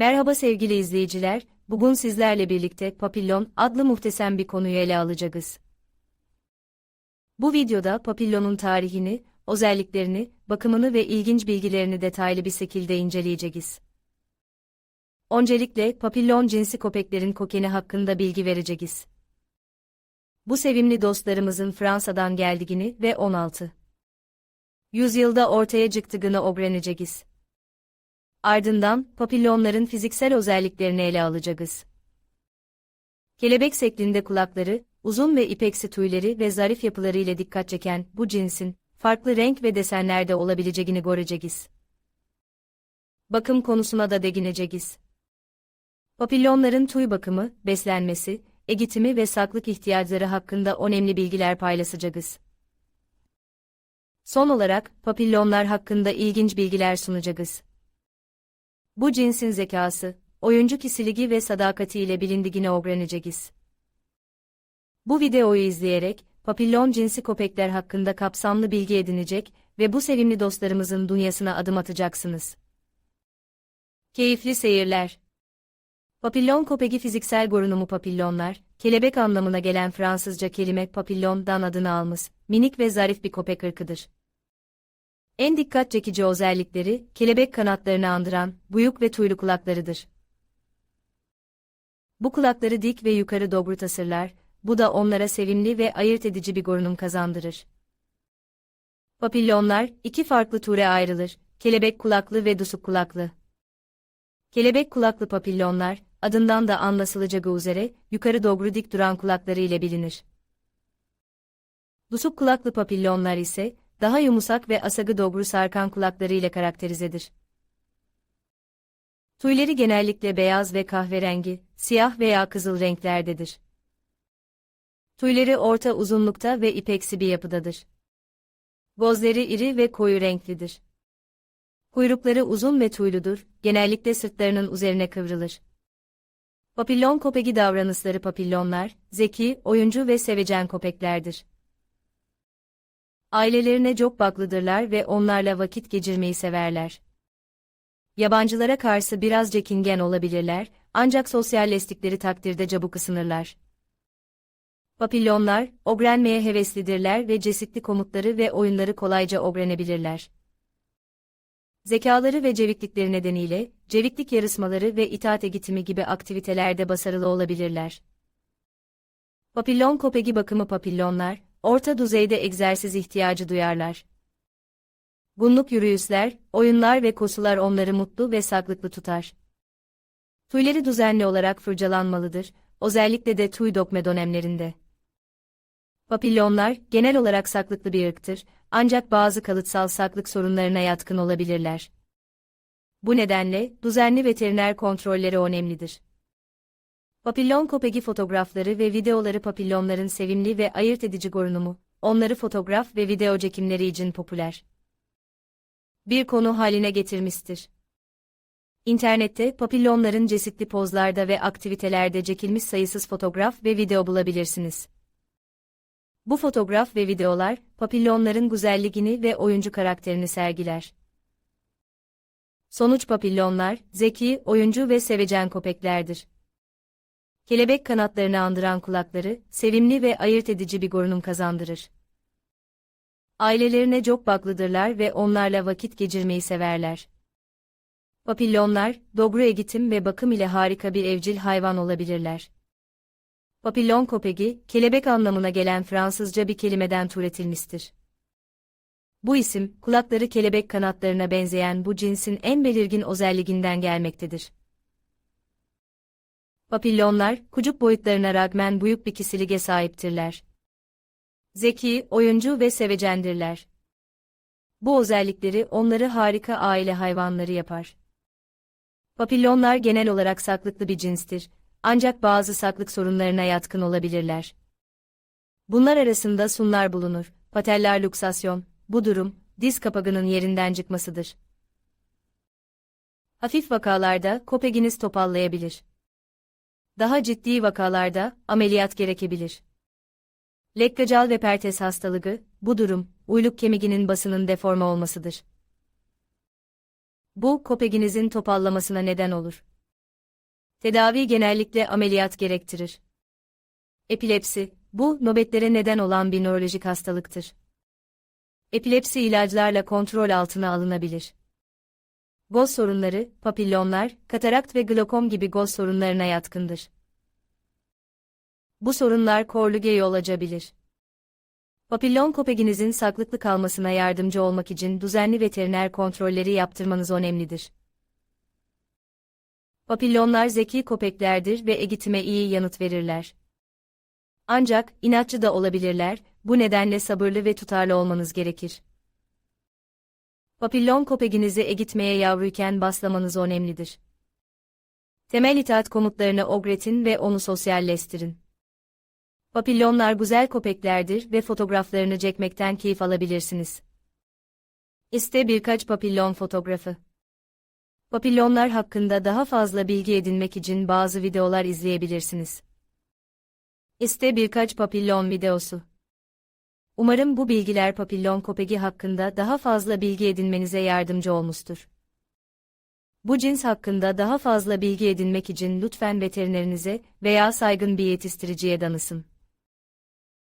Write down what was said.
Merhaba sevgili izleyiciler, bugün sizlerle birlikte papillon adlı muhteşem bir konuyu ele alacağız. Bu videoda papillonun tarihini, özelliklerini, bakımını ve ilginç bilgilerini detaylı bir şekilde inceleyeceğiz. Öncelikle papillon cinsi köpeklerin kökeni hakkında bilgi vereceğiz. Bu sevimli dostlarımızın Fransa'dan geldiğini ve 16 yüzyılda ortaya çıktığını öğreneceğiz. Ardından papillonların fiziksel özelliklerini ele alacağız. Kelebek şeklinde kulakları, uzun ve ipeksi tüyleri ve zarif yapıları ile dikkat çeken bu cinsin farklı renk ve desenlerde olabileceğini göreceğiz. Bakım konusuna da değineceğiz. Papillonların tüy bakımı, beslenmesi, egitimi ve saklık ihtiyaçları hakkında önemli bilgiler paylaşacağız. Son olarak, papillonlar hakkında ilginç bilgiler sunacağız. Bu cinsin zekası, oyuncu kişiliği ve sadakatiyle bilindiğini öğreneceğiz. Bu videoyu izleyerek, papillon cinsi köpekler hakkında kapsamlı bilgi edinecek ve bu sevimli dostlarımızın dünyasına adım atacaksınız. Keyifli seyirler. Papillon köpeği fiziksel görünümü papillonlar, kelebek anlamına gelen Fransızca kelime papillon'dan adını almış, minik ve zarif bir köpek ırkıdır. En dikkat çekici özellikleri, kelebek kanatlarını andıran, büyük ve tüylü kulaklarıdır. Bu kulakları dik ve yukarı doğru tasırlar, bu da onlara sevimli ve ayırt edici bir görünüm kazandırır. Papillonlar, iki farklı türe ayrılır, kelebek kulaklı ve dusuk kulaklı. Kelebek kulaklı papillonlar, adından da anlaşılacağı üzere, yukarı doğru dik duran kulakları ile bilinir. Dusuk kulaklı papillonlar ise, daha yumuşak ve asagı doğru sarkan kulakları ile karakterizedir. Tüyleri genellikle beyaz ve kahverengi, siyah veya kızıl renklerdedir. Tüyleri orta uzunlukta ve ipeksi bir yapıdadır. Gözleri iri ve koyu renklidir. Kuyrukları uzun ve tüylüdür, genellikle sırtlarının üzerine kıvrılır. Papillon köpeği davranışları papillonlar, zeki, oyuncu ve sevecen köpeklerdir. Ailelerine çok baklıdırlar ve onlarla vakit geçirmeyi severler. Yabancılara karşı biraz çekingen olabilirler, ancak sosyalleştikleri takdirde çabuk ısınırlar. Papillonlar, obrenmeye heveslidirler ve cesitli komutları ve oyunları kolayca obrenebilirler. Zekaları ve ceviklikleri nedeniyle, ceviklik yarışmaları ve itaat egitimi gibi aktivitelerde başarılı olabilirler. Papillon köpeği bakımı papillonlar, orta düzeyde egzersiz ihtiyacı duyarlar. Günlük yürüyüşler, oyunlar ve koşular onları mutlu ve sağlıklı tutar. Tüyleri düzenli olarak fırçalanmalıdır, özellikle de tüy dökme dönemlerinde. Papillonlar, genel olarak saklıklı bir ırktır, ancak bazı kalıtsal saklık sorunlarına yatkın olabilirler. Bu nedenle, düzenli veteriner kontrolleri önemlidir. Papillon köpeği fotoğrafları ve videoları papillonların sevimli ve ayırt edici görünümü, onları fotoğraf ve video çekimleri için popüler. Bir konu haline getirmiştir. İnternette papillonların çeşitli pozlarda ve aktivitelerde çekilmiş sayısız fotoğraf ve video bulabilirsiniz. Bu fotoğraf ve videolar, papillonların güzelliğini ve oyuncu karakterini sergiler. Sonuç papillonlar, zeki, oyuncu ve sevecen köpeklerdir. Kelebek kanatlarını andıran kulakları, sevimli ve ayırt edici bir görünüm kazandırır. Ailelerine çok baklıdırlar ve onlarla vakit geçirmeyi severler. Papillonlar, doğru eğitim ve bakım ile harika bir evcil hayvan olabilirler. Papillon köpeği, kelebek anlamına gelen Fransızca bir kelimeden türetilmiştir. Bu isim, kulakları kelebek kanatlarına benzeyen bu cinsin en belirgin özelliğinden gelmektedir. Papillonlar, kucuk boyutlarına rağmen büyük bir kişiliğe sahiptirler. Zeki, oyuncu ve sevecendirler. Bu özellikleri onları harika aile hayvanları yapar. Papillonlar genel olarak saklıklı bir cinstir, ancak bazı saklık sorunlarına yatkın olabilirler. Bunlar arasında sunlar bulunur, patellar luksasyon, bu durum, diz kapağının yerinden çıkmasıdır. Hafif vakalarda kopeginiz topallayabilir. Daha ciddi vakalarda ameliyat gerekebilir. Lekkacal ve pertes hastalığı, bu durum, uyluk kemiğinin basının deforme olmasıdır. Bu, kopeginizin topallamasına neden olur. Tedavi genellikle ameliyat gerektirir. Epilepsi, bu nöbetlere neden olan bir nörolojik hastalıktır. Epilepsi ilaçlarla kontrol altına alınabilir. Göz sorunları, papillonlar, katarakt ve glokom gibi göz sorunlarına yatkındır. Bu sorunlar korluge yol açabilir. Papillon kopeginizin saklıklı kalmasına yardımcı olmak için düzenli veteriner kontrolleri yaptırmanız önemlidir. Papillonlar zeki köpeklerdir ve egitime iyi yanıt verirler. Ancak inatçı da olabilirler, bu nedenle sabırlı ve tutarlı olmanız gerekir. Papillon köpeginizi egitmeye yavruyken baslamanız önemlidir. Temel itaat komutlarını ogretin ve onu sosyalleştirin. Papillonlar güzel köpeklerdir ve fotoğraflarını çekmekten keyif alabilirsiniz. İşte birkaç papillon fotoğrafı. Papillonlar hakkında daha fazla bilgi edinmek için bazı videolar izleyebilirsiniz. İşte birkaç papillon videosu. Umarım bu bilgiler papillon köpeği hakkında daha fazla bilgi edinmenize yardımcı olmuştur. Bu cins hakkında daha fazla bilgi edinmek için lütfen veterinerinize veya saygın bir yetiştiriciye danışın.